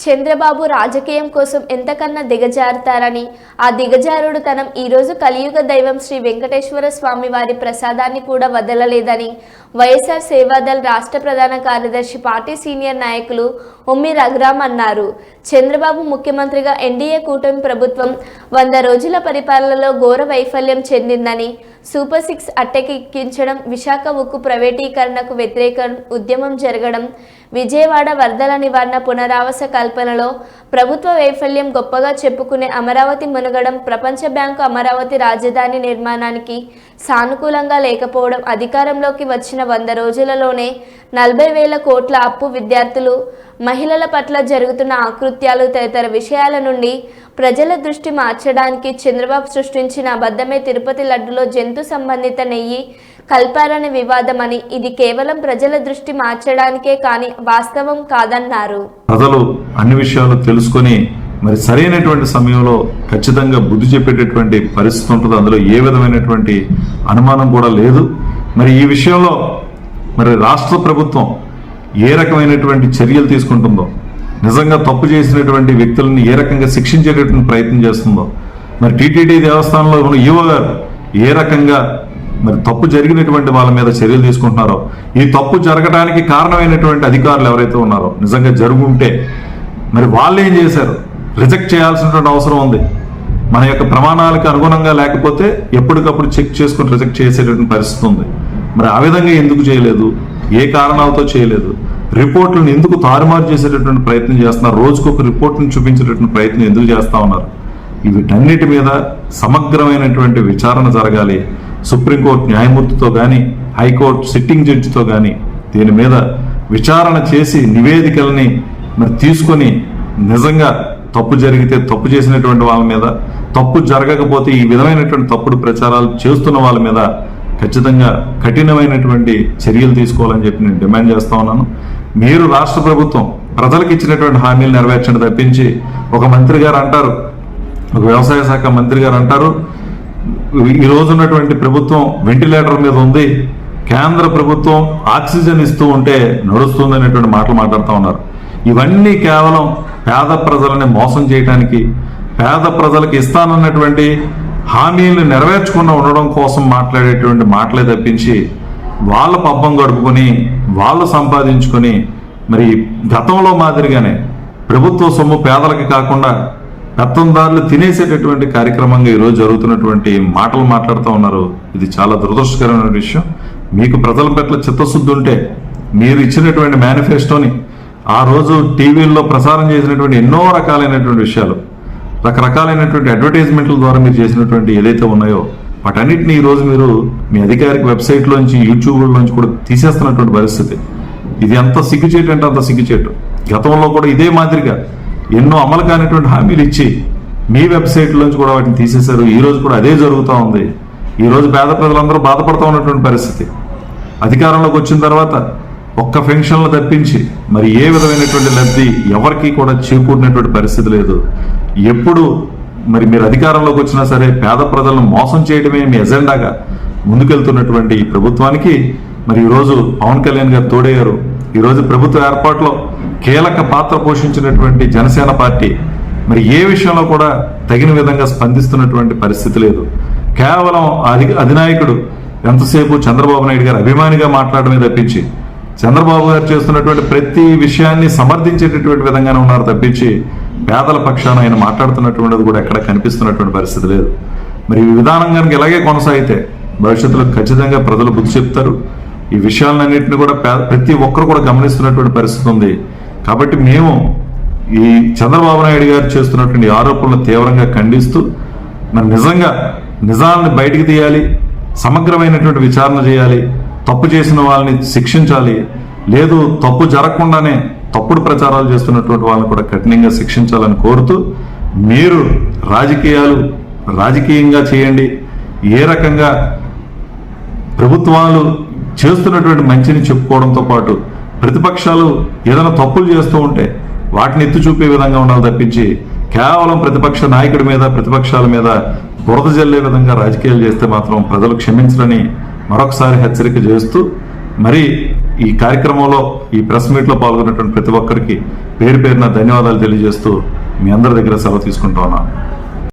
చంద్రబాబు రాజకీయం కోసం ఎంతకన్నా దిగజారుతారని ఆ దిగజారుడు తనం ఈరోజు కలియుగ దైవం శ్రీ వెంకటేశ్వర స్వామి వారి ప్రసాదాన్ని కూడా వదలలేదని వైఎస్ఆర్ సేవాదల్ రాష్ట్ర ప్రధాన కార్యదర్శి పార్టీ సీనియర్ నాయకులు ఉమ్మి రఘురామ్ అన్నారు. చంద్రబాబు ముఖ్యమంత్రిగా ఎన్డీఏ కూటమి ప్రభుత్వం వంద రోజుల పరిపాలనలో ఘోర వైఫల్యం చెందిందని సూపర్ సిక్స్ అట్టెకెక్కించడం విశాఖ ఉక్కు ప్రైవేటీకరణకు వ్యతిరేక ఉద్యమం జరగడం విజయవాడ వరదల నివారణ పునరావాస కల్పనలో ప్రభుత్వ వైఫల్యం గొప్పగా చెప్పుకునే అమరావతి మునగడం ప్రపంచ బ్యాంకు అమరావతి రాజధాని నిర్మాణానికి సానుకూలంగా లేకపోవడం అధికారంలోకి వచ్చిన వంద రోజులలోనే నలభై వేల కోట్ల అప్పు విద్యార్థులు మహిళల పట్ల జరుగుతున్న ఆకృత్యాలు తదితర విషయాల నుండి ప్రజల దృష్టి మార్చడానికి చంద్రబాబు సృష్టించిన అబద్ధమే తిరుపతి లడ్డులో జంతు సంబంధిత నెయ్యి కల్పారని వివాదమని ఇది కేవలం ప్రజల దృష్టి మార్చడానికే కానీ వాస్తవం కాదన్నారు. ప్రజలు అన్ని విషయాలు తెలుసుకొని మరి సరైనటువంటి సమయంలో ఖచ్చితంగా బుద్ధి చెప్పేటటువంటి పరిస్థితి ఉంటుంది. అందులో ఏ విధమైనటువంటి అనుమానం కూడా లేదు. మరి ఈ విషయంలో మరి రాష్ట్ర ప్రభుత్వం ఏ రకమైనటువంటి చర్యలు తీసుకుంటుందో నిజంగా తప్పు చేసినటువంటి వ్యక్తులను ఏ రకంగా శిక్షించేటటువంటి ప్రయత్నం చేస్తుందో మరి టీటీడీ దేవస్థానంలో ఉన్న ఈవో గారు ఏ రకంగా మరి తప్పు జరిగినటువంటి వాళ్ళ మీద చర్యలు తీసుకుంటున్నారో ఈ తప్పు జరగడానికి కారణమైనటువంటి అధికారులు ఎవరైతే ఉన్నారో నిజంగా జరుగుంటే మరి వాళ్ళు ఏం చేశారు? రిజెక్ట్ చేయాల్సినటువంటి అవసరం ఉంది. మన యొక్క ప్రమాణాలకు అనుగుణంగా లేకపోతే ఎప్పటికప్పుడు చెక్ చేసుకుని రిజెక్ట్ చేసేటటువంటి పరిస్థితి ఉంది. మరి ఆ విధంగా ఎందుకు చేయలేదు? ఏ కారణాలతో చేయలేదు? రిపోర్ట్లను ఎందుకు తారుమారు చేసేటటువంటి ప్రయత్నం చేస్తున్నారు? రోజుకొక రిపోర్ట్ను చూపించేటటువంటి ప్రయత్నం ఎందుకు చేస్తా ఉన్నారు? వీటన్నిటి మీద సమగ్రమైనటువంటి విచారణ జరగాలి. సుప్రీంకోర్టు న్యాయమూర్తితో కానీ హైకోర్టు సిట్టింగ్ జడ్జితో కానీ దీని మీద విచారణ చేసి నివేదికల్ని మరి తీసుకొని నిజంగా తప్పు జరిగితే తప్పు చేసినటువంటి వాళ్ళ మీద తప్పు జరగకపోతే ఈ విధమైనటువంటి తప్పుడు ప్రచారాలు చేస్తున్న వాళ్ళ మీద ఖచ్చితంగా కఠినమైనటువంటి చర్యలు తీసుకోవాలని చెప్పి నేను డిమాండ్ చేస్తా ఉన్నాను. మీరు రాష్ట్ర ప్రభుత్వం ప్రజలకు ఇచ్చినటువంటి హామీలు నెరవేర్చండి తప్పించి ఒక మంత్రి గారు అంటారు ఒక వ్యవసాయ శాఖ మంత్రి గారు అంటారు ఈ రోజు ఉన్నటువంటి ప్రభుత్వం వెంటిలేటర్ మీద ఉంది కేంద్ర ప్రభుత్వం ఆక్సిజన్ ఇస్తూ ఉంటే నడుస్తుంది అనేటువంటి మాటలు మాట్లాడుతూ ఉన్నారు. ఇవన్నీ కేవలం పేద ప్రజలని మోసం చేయడానికి పేద ప్రజలకు ఇస్తానన్నటువంటి హామీలు నెరవేర్చకుండా ఉండడం కోసం మాట్లాడేటువంటి మాటలే తప్పించి వాళ్ళ పబ్బం గడుపుకొని వాళ్ళు సంపాదించుకొని మరి గతంలో మాదిరిగానే ప్రభుత్వ సొమ్ము పేదలకి కాకుండా పెత్తందారులు తినేసేటటువంటి కార్యక్రమంగా ఈరోజు జరుగుతున్నటువంటి మాటలు మాట్లాడుతూ ఉన్నారు. ఇది చాలా దురదృష్టకరమైన విషయం. మీకు ప్రజల పట్ల చిత్తశుద్ధి ఉంటే మీరు ఇచ్చినటువంటి మేనిఫెస్టోని ఆ రోజు టీవీల్లో ప్రసారం చేసినటువంటి ఎన్నో రకాలైనటువంటి విషయాలు రకరకాలైనటువంటి అడ్వర్టైజ్మెంట్ల ద్వారా మీరు చేసినటువంటి ఏదైతే ఉన్నాయో వాటన్నిటిని ఈరోజు మీరు మీ అధికారిక వెబ్సైట్లోంచి యూట్యూబ్లోంచి కూడా తీసేస్తున్నటువంటి పరిస్థితి. ఇది ఎంత సిగ్గుచేటు అంటే అంత సిగ్గుచేటు. గతంలో కూడా ఇదే మాదిరిగా ఎన్నో అమలు కానిటువంటి హామీలు ఇచ్చి మీ వెబ్సైట్లోంచి కూడా వాటిని తీసేశారు. ఈ రోజు కూడా అదే జరుగుతూ ఉంది. ఈరోజు పేద ప్రజలందరూ బాధపడుతూ ఉన్నటువంటి పరిస్థితి. అధికారంలోకి వచ్చిన తర్వాత ఒక్క పెన్షన్లు తప్పించి మరి ఏ విధమైనటువంటి లబ్ధి ఎవరికి కూడా చేకూరినటువంటి పరిస్థితి లేదు. ఎప్పుడు మరి మీరు అధికారంలోకి వచ్చినా సరే పేద ప్రజలను మోసం చేయడమే మీ ఎజెండాగా ముందుకెళ్తున్నటువంటి ఈ ప్రభుత్వానికి. మరి ఈరోజు పవన్ కళ్యాణ్ గారు తోడయ్యారు. ఈరోజు ప్రభుత్వ ఏర్పాటులో కీలక పాత్ర పోషించినటువంటి జనసేన పార్టీ మరి ఏ విషయంలో కూడా తగిన విధంగా స్పందిస్తున్నటువంటి పరిస్థితి లేదు. కేవలం అధి అధినాయకుడు ఎంతసేపు చంద్రబాబు నాయుడు గారు అభిమానిగా మాట్లాడమే తప్పించి చంద్రబాబు గారు చేస్తున్నటువంటి ప్రతి విషయాన్ని సమర్థించేటటువంటి విధంగానే ఉన్నారు తప్పించి పేదల పక్షాన ఆయన మాట్లాడుతున్నటువంటిది కూడా ఎక్కడ కనిపిస్తున్నటువంటి పరిస్థితి లేదు. మరి ఈ విధానం కనుక ఇలాగే కొనసాగితే భవిష్యత్తులో ఖచ్చితంగా ప్రజలు బుద్ధి చెప్తారు. ఈ విషయాలన్నింటినీ కూడా పే- ప్రతి ఒక్కరు కూడా గమనిస్తున్నటువంటి పరిస్థితి ఉంది. కాబట్టి మేము ఈ చంద్రబాబు నాయుడు గారు చేస్తున్నటువంటి ఆరోపణలు తీవ్రంగా ఖండిస్తూ మరి నిజంగా నిజాలను బయటికి తీయాలి సమగ్రమైనటువంటి విచారణ చేయాలి తప్పు చేసిన వాళ్ళని శిక్షించాలి. లేదు తప్పు జరగకుండానే తప్పుడు ప్రచారాలు చేస్తున్నటువంటి వాళ్ళని కూడా కఠినంగా శిక్షించాలని కోరుతూ మీరు రాజకీయాలు రాజకీయంగా చేయండి. ఏ రకంగా ప్రభుత్వాలు చేస్తున్నటువంటి మంచిని చెప్పుకోవడంతో పాటు ప్రతిపక్షాలు ఏదైనా తప్పులు చేస్తూ ఉంటే వాటిని ఎత్తి చూపే విధంగా ఉండాలి తప్పించి కేవలం ప్రతిపక్ష నాయకుడి మీద ప్రతిపక్షాల మీద బురద జల్లే విధంగా రాజకీయాలు చేస్తే మాత్రం ప్రజలు క్షమించరని మరొకసారి హెచ్చరిక చేస్తూ మరి ఈ కార్యక్రమంలో ఈ ప్రెస్ మీట్లో పాల్గొన్నటువంటి ప్రతి ఒక్కరికి పేరు పేరున ధన్యవాదాలు తెలియజేస్తూ మీ అందరి దగ్గర సెలవు తీసుకుంటా ఉన్నాను.